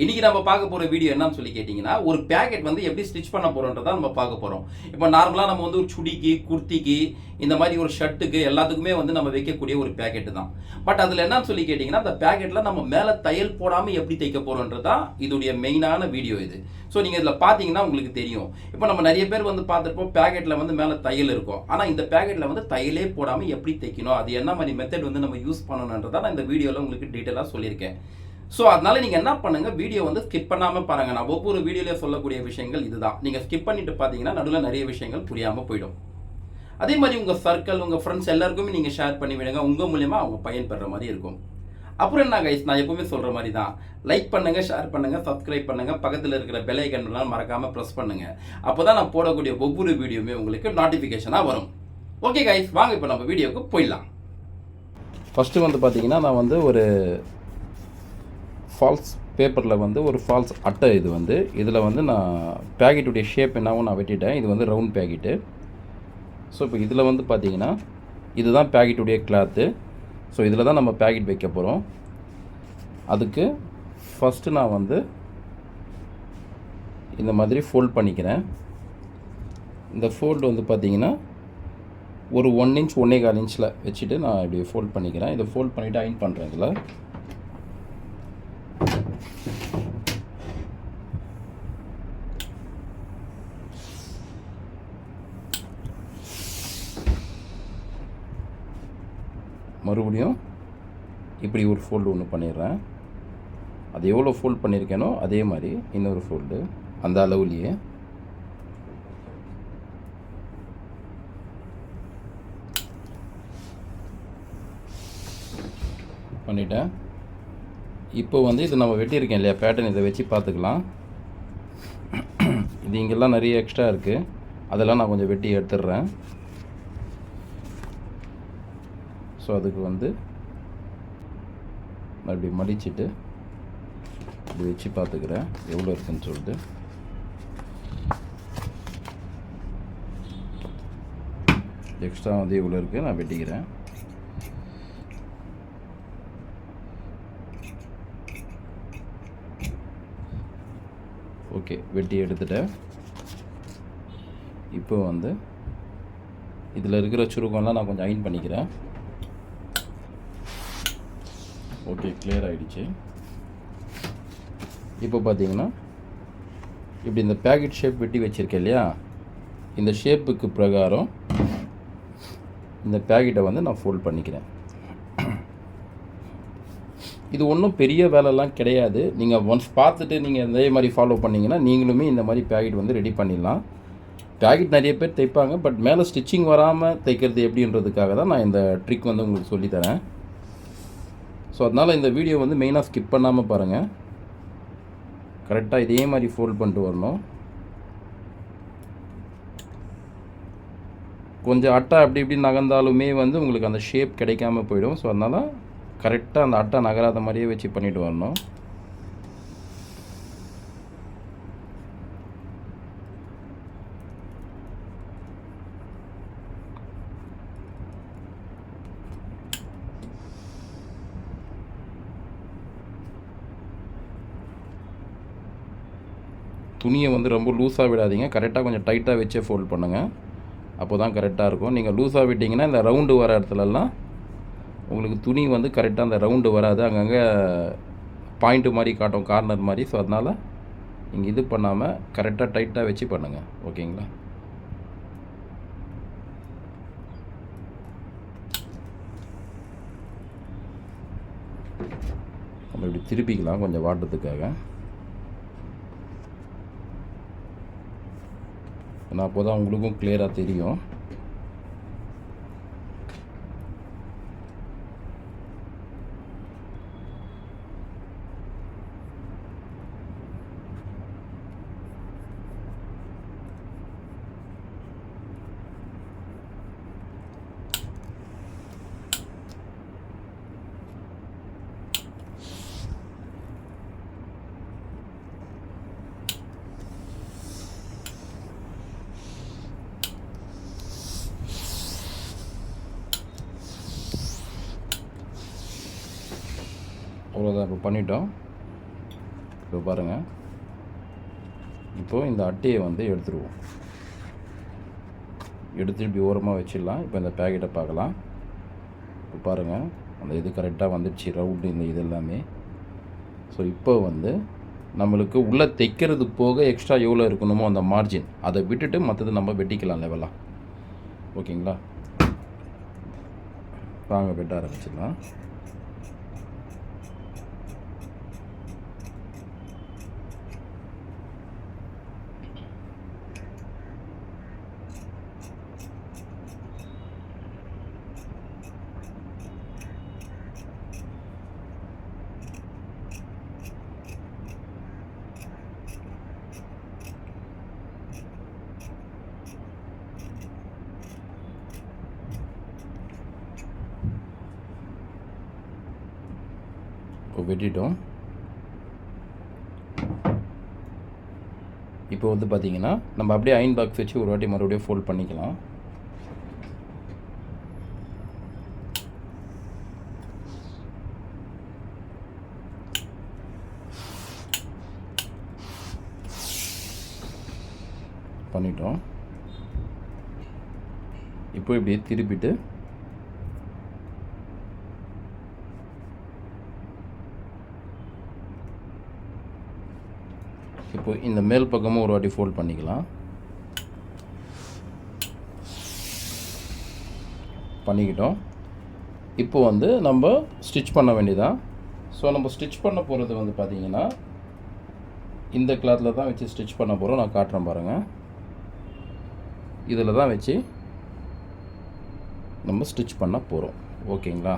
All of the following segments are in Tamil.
இன்னைக்கு நம்ம பார்க்க போகிற வீடியோ என்னன்னு சொல்லி கேட்டிங்கன்னா ஒரு பேக்கெட் வந்து எப்படி ஸ்டிச் பண்ண போறோன்றதை நம்ம பார்க்க போகிறோம் இப்போ நார்மலாக நம்ம வந்து ஒரு சுடிக்கு குர்த்திக்கு இந்த மாதிரி ஒரு ஷர்ட்டுக்கு எல்லாத்துக்குமே வந்து நம்ம வைக்கக்கூடிய ஒரு பேக்கெட்டு தான். பட் அதில் என்னன்னு சொல்லி கேட்டிங்கன்னா அந்த பேக்கெட்டில் நம்ம மேலே தையல் போடாமல் எப்படி தைக்க போகிறோன்றதான் தான் இதோடைய மெயினான வீடியோ இது. ஸோ நீங்கள் இதில் பார்த்தீங்கன்னா உங்களுக்கு தெரியும். இப்போ நம்ம நிறைய பேர் வந்து பார்த்துருப்போம் பேக்கெட்டில் வந்து மேலே தையல் இருக்கும். ஆனால் இந்த பேக்கெட்டில் வந்து தையலே போடாமல் எப்படி தைக்கணும்? அது என்ன மாதிரி மெத்தட் வந்து நம்ம யூஸ் பண்ணணுன்றதான் நான் இந்த வீடியோவில் உங்களுக்கு டீட்டெயிலாக சொல்லியிருக்கேன். ஸோ அதனால நீங்கள் என்ன பண்ணுங்கள் வீடியோ வந்து ஸ்கிப் பண்ணாமல் பாருங்கள் நான் ஒவ்வொரு வீடியோலையும் சொல்லக்கூடிய விஷயங்கள் இதுதான். நீங்கள் ஸ்கிப் பண்ணிட்டு பார்த்தீங்கன்னா நடுவில் நிறைய விஷயங்கள் புரியாமல் போயிடும். அதே மாதிரி உங்கள் சர்க்கிள் உங்கள் ஃப்ரெண்ட்ஸ் எல்லாருக்குமே நீங்கள் ஷேர் பண்ணி விடுங்க. உங்கள் மூலியமா அவங்க பயன்பெற மாதிரி இருக்கும். அப்புறம் என்ன கைஸ் நான் எப்பவுமே சொல்கிற மாதிரி தான் லைக் பண்ணுங்கள் ஷேர் பண்ணுங்கள் சப்ஸ்கிரைப் பண்ணுங்க. பக்கத்தில் இருக்கிற பெலைக்கன்லாம் மறக்காமல் ப்ரெஸ் பண்ணுங்கள் அப்போ தான் நான் போடக்கூடிய ஒவ்வொரு வீடியோவுமே உங்களுக்கு நோட்டிஃபிகேஷனாக வரும். ஓகே கைஸ் வாங்க இப்போ நம்ம வீடியோவுக்கு போயிடலாம். ஃபஸ்ட்டு வந்து பார்த்தீங்கன்னா நான் வந்து ஒரு ஃபால்ஸ் பேப்பரில் வந்து ஒரு ஃபால்ஸ் அட்டை இது வந்து. இதில் வந்து நான் பேக்கெட்டுடைய ஷேப் என்னவும் நான் வெட்டிட்டேன். இது வந்து ரவுண்ட் பேக்கெட்டு ஸோ இப்போ இதில் வந்து பார்த்தீங்கன்னா இதுதான் பேக்கெட்டுடைய கிளாத்து ஸோ இதில் தான் நம்ம பேக்கெட் வைக்க போகிறோம் அதுக்கு ஃபஸ்ட்டு நான் வந்து இந்த மாதிரி ஃபோல்ட் பண்ணிக்கிறேன். இந்த ஃபோல்டு வந்து பார்த்தீங்கன்னா ஒரு ஒன் இன்ச் ஒன்னே கால் இன்ச்சில் வச்சுட்டு நான் இப்படி ஃபோல்ட் பண்ணிக்கிறேன். இதை ஃபோல்ட் பண்ணிவிட்டு அயன் பண்ணுறேன் இதில் மறுபடியும் இப்படி ஒரு ஃபோல்டு ஒன்று பண்ணிடுறேன். அது எவ்வளோ ஃபோல்ட் பண்ணியிருக்கேனோ அதே மாதிரி இன்னொரு ஃபோல்டு அந்த அளவுலேயே. பண்ணிட்டேன். இப்போ வந்து இது நம்ம வெட்டியிருக்கேன் இல்லையா? பேட்டர்ன் இதை வச்சு பார்த்துக்கலாம். இது இங்கெல்லாம் நிறைய எக்ஸ்ட்ரா இருக்குது அதெல்லாம் நான் கொஞ்சம் வெட்டி எடுத்துடுறேன். ஸோ அதுக்கு வந்து அப்படி மடிச்சுட்டு இப்படி வச்சு பார்த்துக்கிறேன். எவ்வளோ இருக்குன்னு சொல்லிட்டு. எக்ஸ்ட்ரா வந்து இவ்வளோ இருக்குது நான் வெட்டிக்கிறேன். ஓகே வெட்டி எடுத்துட்டேன். இப்போ வந்து இதில் இருக்கிற சுருக்கம்லாம் நான் கொஞ்சம் அயன் பண்ணிக்கிறேன். ஓகே கிளியர் ஆகிடுச்சு இப்போ பார்த்தீங்கன்னா இப்படி இந்த பேக்கெட் ஷேப் வெட்டி வச்சுருக்கேன் இல்லையா? இந்த ஷேப்புக்கு பிரகாரம் இந்த பேக்கெட்டை வந்து நான் ஃபோல்ட் பண்ணிக்கிறேன். இது ஒன்றும் பெரிய வேலைலாம் கிடையாது. நீங்கள் ஒன்ஸ் பார்த்துட்டு நீங்கள் இதே மாதிரி ஃபாலோ பண்ணிங்கன்னா நீங்களுமே இந்த மாதிரி பேக்கெட் வந்து ரெடி பண்ணிடலாம். பேக்கெட் நிறைய பேர் தைப்பாங்க பட் மேலே ஸ்டிச்சிங் வராமல் தைக்கிறது எப்படின்றதுக்காக தான் நான் இந்த ட்ரிக் வந்து உங்களுக்கு சொல்லித்தரேன். ஸோ அதனால் இந்த வீடியோ வந்து மெயினாக ஸ்கிப் பண்ணாமல் பாருங்கள் கரெக்டாக இதே மாதிரி ஃபோல்ட் பண்ணிட்டு வரணும். கொஞ்சம் அட்டை அப்படி இப்படி நகர்ந்தாலுமே வந்து உங்களுக்கு அந்த ஷேப் கிடைக்காம போயிடும். ஸோ அதனால் கரெக்டாக அந்த அட்டை நகராத மாதிரியே வச்சு பண்ணிட்டு வரணும். துணியை வந்து ரொம்ப லூஸாக விடாதீங்க. கரெக்டாக கொஞ்சம் டைட்டாக வச்சே ஃபோல்ட் பண்ணுங்கள் அப்போ தான் கரெக்டாக இருக்கும். நீங்கள் லூஸாக விட்டிங்கன்னா இந்த ரவுண்டு வர இடத்துலலாம் உங்களுக்கு துணி வந்து கரெக்டாக அந்த ரவுண்டு வராது. அங்கங்கே பாயிண்ட்டு மாதிரி காட்டும் கார்னர் மாதிரி. ஸோ அதனால் நீங்கள் இது பண்ணாமல் கரெக்டாக டைட்டாக வச்சு பண்ணுங்கள் ஓகேங்களா? நம்ம இப்படி திருப்பிக்கலாம் கொஞ்சம் வாட்டுறதுக்காக ஏன்னா அப்போ தான் உங்களுக்கும் கிளியராக தெரியும். இப்போ பண்ணிட்டோம். இப்போ பாருங்கள் இப்போது இந்த அட்டையை வந்து எடுத்துருவோம். எடுத்து இப்படி ஓரமாக வச்சிடலாம். இப்போ இந்த பேக்கெட்டை பார்க்கலாம். இப்போ பாருங்கள் அந்த இது கரெக்டாக வந்துடுச்சு. ரவுண்டு இந்த இது எல்லாமே. ஸோ இப்போ வந்து நம்மளுக்கு உள்ளே தைக்கிறது போக எக்ஸ்ட்ரா எவ்வளோ இருக்கணுமோ அந்த மார்ஜின் அதை விட்டுட்டு மற்றது நம்ம வெட்டிக்கலாம் லெவலாக ஓகேங்களா வாங்க வெட்ட ஆரம்பிச்சிடலாம். வெட்டிட்டோம். இப்போ வந்து பார்த்தீங்கன்னா நம்ம அப்படியே அயன் பாக்ஸ் வச்சு ஒரு வாட்டி மறுபடியும் ஃபோல்ட் பண்ணிக்கலாம். பண்ணிட்டோம். இப்போ இப்படியே திருப்பிட்டு இப்போ இந்த மேல் பக்கமும் ஒரு வாட்டி ஃபோல்ட் பண்ணிக்கலாம். பண்ணிக்கிட்டோம். இப்போ வந்து நம்ம ஸ்டிச் பண்ண வேண்டியதான் ஸோ நம்ம ஸ்டிச் பண்ண போகிறது வந்து பார்த்திங்கன்னா இந்த கிளாத்தில் தான் வச்சு ஸ்டிச் பண்ண போகிறோம் நான் காட்டுறேன் பாருங்கள் இதில் தான் வச்சு நம்ம ஸ்டிச் பண்ண போகிறோம் ஓகேங்களா?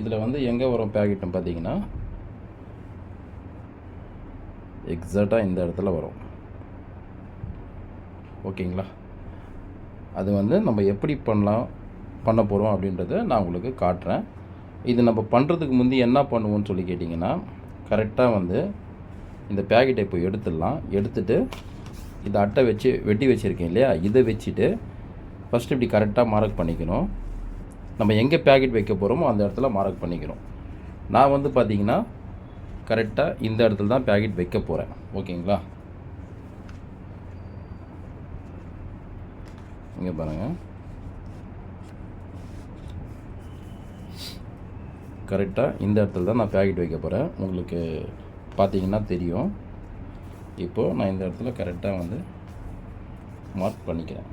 இதில் வந்து எங்கே வரும் பேக்கெட்னு பார்த்தீங்கன்னா எக்ஸாக்டாக இந்த இடத்துல வரும். ஓகேங்களா? அது வந்து நம்ம எப்படி பண்ணலாம் பண்ண போகிறோம் அப்படின்றத நான் உங்களுக்கு காட்டுறேன். இது நம்ம பண்ணுறதுக்கு முந்தி என்ன பண்ணுவோம்னு சொல்லி கேட்டிங்கன்னா கரெக்டாக வந்து இந்த பேக்கெட்டை இப்போ எடுத்துடலாம். எடுத்துட்டு இந்த அட்டை வச்சு வெட்டி வச்சுருக்கேன் இல்லையா? இதை வச்சுட்டு ஃபஸ்ட்டு இப்படி கரெக்டாக மார்க் பண்ணிக்கணும். நம்ம எங்கே பேக்கெட் வைக்க போகிறோமோ அந்த இடத்துல மார்க் பண்ணிக்கணும். நான் வந்து பார்த்திங்கன்னா கரெக்டாக இந்த இடத்துல தான் பேக்கெட் வைக்க போகிறேன் ஓகேங்களா? இங்கே பாருங்கள் கரெக்டாக இந்த இடத்துல தான் நான் பேக்கெட் வைக்க போகிறேன் உங்களுக்கு பார்த்தீங்கன்னா தெரியும். இப்போது நான் இந்த இடத்துல கரெக்டாக வந்து மார்க் பண்ணிக்கிறேன்.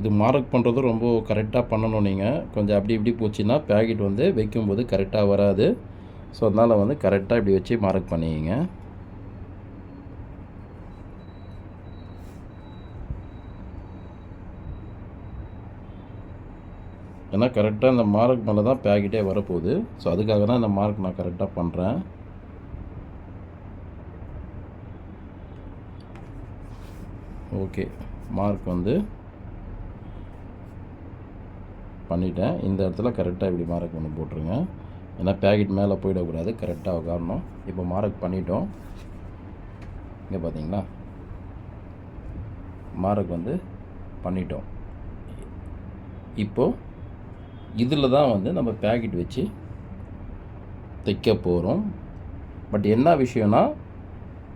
இது மார்க் பண்ணுறது ரொம்ப கரெக்டாக பண்ணணும் நீங்கள் கொஞ்சம் அப்படி இப்படி போச்சுன்னா பேக்கெட் வந்து வைக்கும்போது கரெக்டாக வராது. ஸோ அதனால் வந்து கரெக்டாக இப்படி வச்சு மார்க் பண்ணிக்கிங்க. ஏன்னா கரெக்டாக இந்த மார்க் மேலே தான் பேக்கெட்டே வரப்போகுது. ஸோ அதுக்காக தான் இந்த மார்க் நான் கரெக்டாக பண்ணுறேன் ஓகே மார்க் வந்து பண்ணிட்டேன். இந்த இடத்துல கரெக்டாக இப்படி மார்க் பண்ணி போட்டுருங்க. ஏன்னா பேக்கெட் மேலே போயிடக்கூடாது. கரெக்டாக உட்காரணும். இப்போ மார்க் பண்ணிட்டோம். இங்கே பார்த்தீங்களா மார்க் வந்து பண்ணிட்டோம். இப்போது இதில் தான் வந்து நம்ம பேக்கெட் வச்சு தைக்க போகிறோம் பட் என்ன விஷயம்னா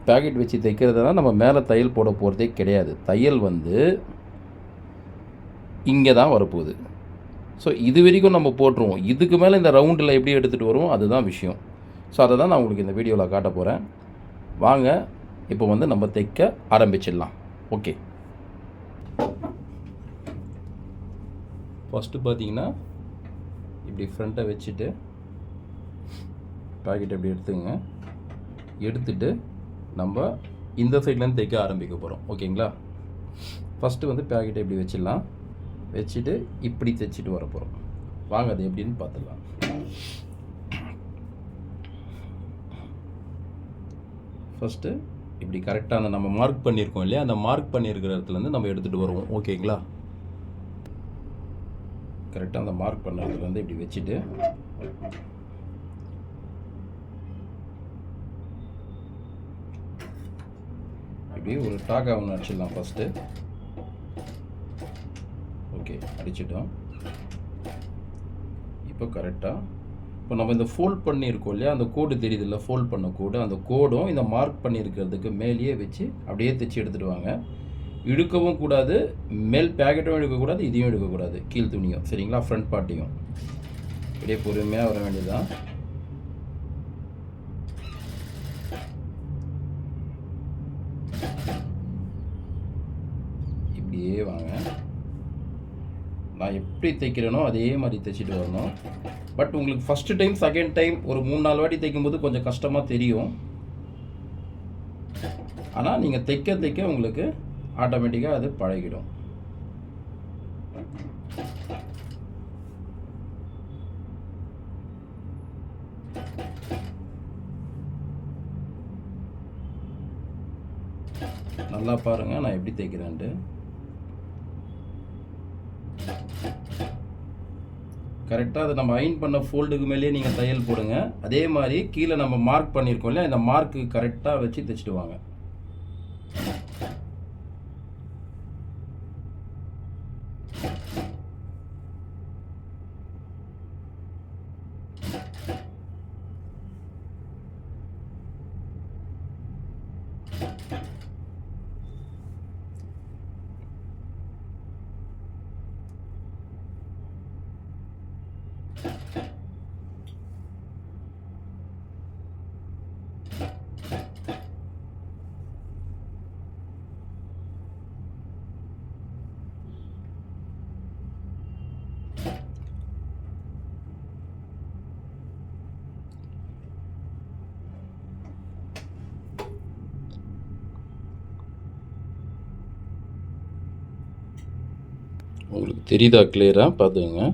பேக்கெட் வச்சு தைக்கிறதுனா நம்ம மேலே தையல் போட போகிறதே கிடையாது. தையல் வந்து இங்கே தான் வரப்போகுது. ஸோ இது வரைக்கும் நம்ம போட்டுருவோம். இதுக்கு மேலே இந்த ரவுண்டில் எப்படி எடுத்துகிட்டு வருவோம் அதுதான் விஷயம். ஸோ அதை தான் நான் உங்களுக்கு இந்த வீடியோவில் காட்ட போகிறேன் வாங்க இப்போ வந்து நம்ம தைக்க ஆரம்பிச்சிடலாம். ஓகே ஃபஸ்ட்டு பார்த்தீங்கன்னா இப்படி ஃப்ரண்ட்டை வச்சுட்டு பாக்கெட் இப்படி எடுத்துங்க. எடுத்துட்டு நம்ம இந்த சைட்லேருந்து தைக்க ஆரம்பிக்க போகிறோம் ஓகேங்களா ஃபஸ்ட்டு வந்து பேக்கெட்டை இப்படி வச்சிடலாம். வச்சுட்டு இப்படி தைச்சிட்டு வர போகிறோம் வாங்க அது எப்படின்னு பார்த்துடலாம். ஃபஸ்ட்டு இப்படி கரெக்டாக அந்த நம்ம மார்க் பண்ணியிருக்கோம் இல்லையா? அந்த மார்க் பண்ணியிருக்கிற இடத்துலேருந்து நம்ம எடுத்துகிட்டு வருவோம். ஓகேங்களா கரெக்டாக அந்த மார்க் பண்ண இடத்துலேருந்து இப்படி வச்சுட்டு இப்படி ஒரு டாக்காவை ஒன்று அடிச்சிடலாம் ஃபஸ்ட்டு அடிச்சிட்டோம். இப்போ கரெக்டாக இப்போ நம்ம இந்த ஃபோல்ட் பண்ணியிருக்கோம் இல்லையா? அந்த கோடு தெரியுது இல்லை ஃபோல்ட் பண்ண கோடு அந்த கோடும் இந்த மார்க் பண்ணியிருக்கிறதுக்கு மேலேயே வச்சு அப்படியே தைச்சி எடுத்துகிட்டு வாங்க. இழுக்கவும் கூடாது. மேல் பேக்கெட்டும் எடுக்கக்கூடாது இதையும் எடுக்கக்கூடாது கீழ் துணியும். சரிங்களா? ஃப்ரண்ட் பார்ட்டியும் அப்படியே பொறுமையாக வர வேண்டியதுதான் இப்படியே வாங்க நான் எப்படி தைக்கிறேனோ அதே மாதிரி தைச்சிட்டு வரணும். பட் உங்களுக்கு ஃபஸ்ட்டு டைம் செகண்ட் டைம் ஒரு மூணு நாலு வாட்டி தைக்கும்போது கொஞ்சம் கஷ்டமாக தெரியும். ஆனால் நீங்கள் தைக்க தைக்க உங்களுக்கு ஆட்டோமேட்டிக்காக அது பழகிடும். நல்லா பாருங்கள் நான் எப்படி தைக்கிறேன்ட்டு கரெக்டாக அதை நம்ம அயன் பண்ண ஃபோல்டுக்கு மேலேயே நீங்கள் தையல் போடுங்க. அதே மாதிரி கீழே நம்ம மார்க் பண்ணியிருக்கோம் இல்லையா? இந்த மார்க்கு கரெக்டாக வச்சு தைச்சிட்டு வாங்க. உங்களுக்கு தெரியுதா கிளியராக பார்த்துங்க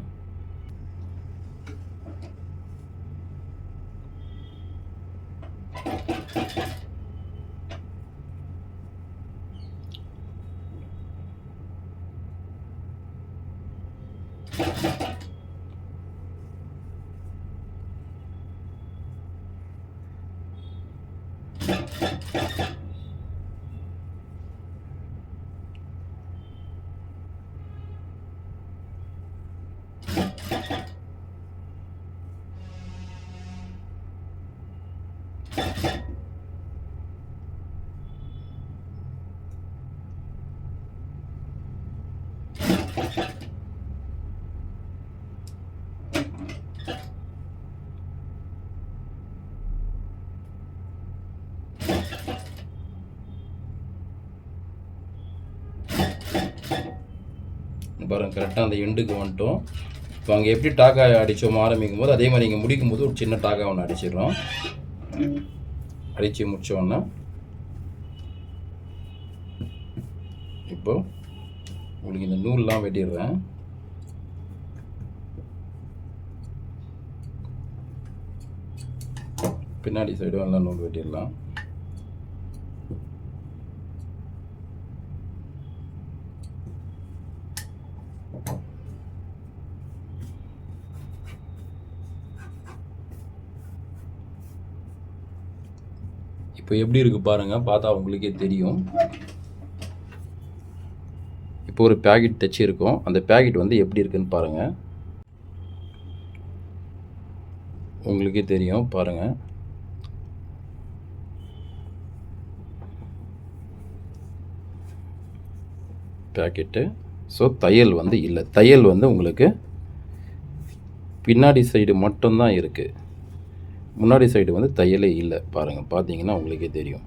பாருங்க கரெக்டாக அந்த எண்டுக்கு வந்துட்டோம். இப்போ அங்கே எப்படி டாக்கா அடித்தோம் ஆரம்பிக்கும் போது அதே மாதிரி இங்கே முடிக்கும் போது ஒரு சின்ன டாக்கா ஒன்று அடிச்சிடுறோம். அடித்து முடித்தோன்னா இப்போ உங்களுக்கு இந்த நூல்லாம் வெட்டிடுறேன். பின்னாடி சைடும் எல்லாம் நூல் வெட்டிடலாம். இப்போ எப்படி இருக்குது பாருங்கள் பார்த்தா உங்களுக்கே தெரியும். இப்போ ஒரு பேக்கெட் தைச்சிருக்கோம். அந்த பேக்கெட் வந்து எப்படி இருக்குன்னு பாருங்கள் உங்களுக்கே தெரியும் பாருங்கள் பேக்கெட்டு ஸோ தையல் வந்து இல்லை. தையல் வந்து உங்களுக்கு பின்னாடி சைடு மட்டும்தான் இருக்குது முன்னாடி சைடு வந்து தையலே இல்லை. பாருங்கள் பார்த்தீங்கன்னா உங்களுக்கே தெரியும்.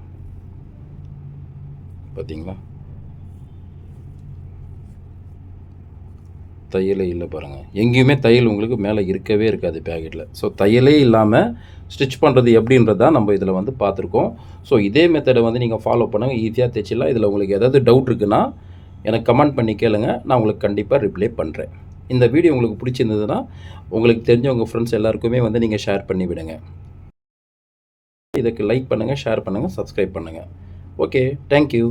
பார்த்தீங்களா தையலே இல்லை பாருங்கள் எங்கேயுமே தையல் உங்களுக்கு மேலே இருக்கவே இருக்காது பேக்கெட்டில் ஸோ தையலே இல்லாமல் ஸ்டிச் பண்ணுறது எப்படின்றதா நம்ம இதில் வந்து பார்த்துருக்கோம் ஸோ இதே மெத்தடை வந்து நீங்கள் ஃபாலோ பண்ணுங்கள் ஈஸியாக தைச்சிடலாம். இதில் உங்களுக்கு ஏதாவது டவுட் இருக்குன்னா எனக்கு கமெண்ட் பண்ணி கேளுங்கள் நான் உங்களுக்கு கண்டிப்பாக ரிப்ளை பண்ணுறேன் இந்த வீடியோ உங்களுக்கு பிடிச்சிருந்ததுன்னா உங்களுக்கு தெரிஞ்சவங்க ஃப்ரெண்ட்ஸ் எல்லாருக்குமே வந்து நீங்கள் ஷேர் பண்ணி விடுங்க. இதுக்கு லைக் பண்ணுங்கள் ஷேர் பண்ணுங்கள் சப்ஸ்கிரைப் பண்ணுங்கள் ஓகே தேங்க்யூ